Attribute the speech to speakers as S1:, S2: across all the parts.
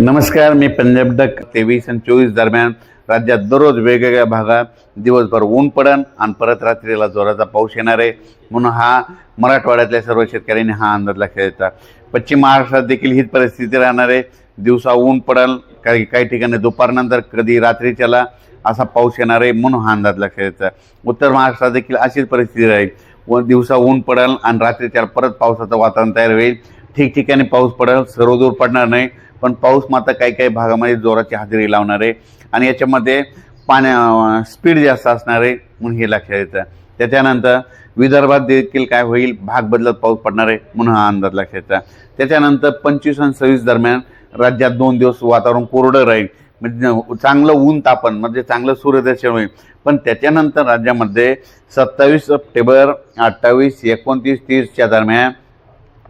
S1: नमस्कार मी पंजाब डक तेवीस आणि चोवीस दरम्यान राज्यात दररोज वेगवेगळ्या भागात दिवसभर ऊन पडन आणि परत रात्रीला जोराचा पाऊस येणार आहे. म्हणून हा मराठवाड्यातल्या सर्व शेतकऱ्यांनी हा अंदाज लक्षात द्यायचा पश्चिम महाराष्ट्रात देखील हीच परिस्थिती राहणार आहे. दिवसा ऊन पडल काही काही ठिकाणी दुपारनंतर कधी रात्रीच्याला असा पाऊस येणार आहे म्हणून हा अंदाज लक्षात द्यायचा उत्तर महाराष्ट्रात देखील अशीच परिस्थिती राहील. व दिवसा ऊन पडल आणि रात्रीच्या परत पावसाचं वातावरण तयार होईल. ठिकठिकाणी पाऊस पडेल सर्वदूर पडणार नाही पण पाऊस मात्र काही काही भागामध्ये जोराची हजेरी लावणार आहे आणि याच्यामध्ये पाण्या स्पीड जास्त असणार आहे म्हणून हे लक्षात येतं. त्याच्यानंतर विदर्भात देखील काय होईल भाग बदलत पाऊस पडणार आहे म्हणून हा अंदाज लक्षात येतं. त्याच्यानंतर पंचवीस आणि सव्वीस दरम्यान राज्यात दोन दिवस वातावरण कोरडं राहील. म्हणजे चांगलं ऊन तापन म्हणजे चांगलं सूर्यदर्शन होईल. पण त्याच्यानंतर राज्यामध्ये सत्तावीस सप्टेंबर अठ्ठावीस एकोणतीस तीसच्या दरम्यान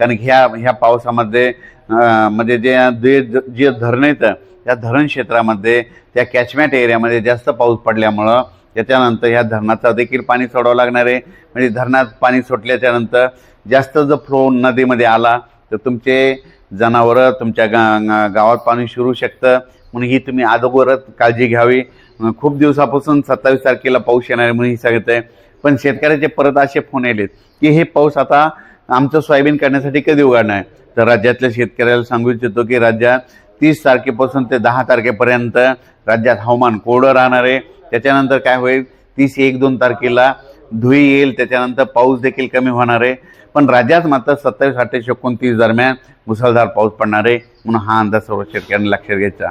S1: कारण ह्या ह्या पावसामध्ये म्हणजे जे जे जे धरणं येतं त्या धरण क्षेत्रामध्ये त्या कॅचमेंट एरियामध्ये जास्त पाऊस पडल्यामुळं त्याच्यानंतर ह्या धरणाचं देखील पाणी सोडावं लागणार आहे. म्हणजे धरणात पाणी सुटल्याच्यानंतर जास्त जर फ्लो नदीमध्ये आला तर तुमचे जनावरं तुमच्या गा गावात पाणी शिरू शकतं. म्हणून ही तुम्ही अगोदरच काळजी घ्यावी. खूप दिवसापासून सत्तावीस तारखेला पाऊस येणार आहे म्हणून ही सांगत आहे पण शेतकऱ्याचे परत असे फोन आलेत की हे पाऊस आता आमचं सोयाबीन काढण्यासाठी कधी उघडणार तर राज्यातल्या शेतकऱ्याला सांगू इच्छितो की राज्यात तीस तारखेपासून ते दहा तारखेपर्यंत राज्यात हवामान कोरडं राहणार आहे. त्याच्यानंतर काय होईल? तीस एक दोन तारखेला धुई येईल. त्याच्यानंतर पाऊस देखील कमी होणार आहे. पण राज्यात मात्र सत्तावीस अठ्ठावीस एकोणतीस दरम्यान मुसळधार पाऊस पडणार आहे. म्हणून हा अंदाज सर्व शेतकऱ्यांनी लक्षात घ्यायचा.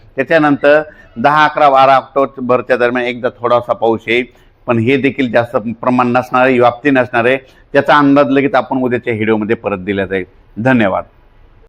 S1: त्याच्यानंतर दहा अकरा बारा ऑक्टोबरच्या दरम्यान एकदा थोडासा पाऊस येईल. पण हे देखील जास्त प्रमाण नसणार आहे व्याप्ती नसणार आहे त्याचा अंदाज लगेच आपण उद्याच्या व्हिडिओमध्ये परत दिला जाईल. धन्यवाद.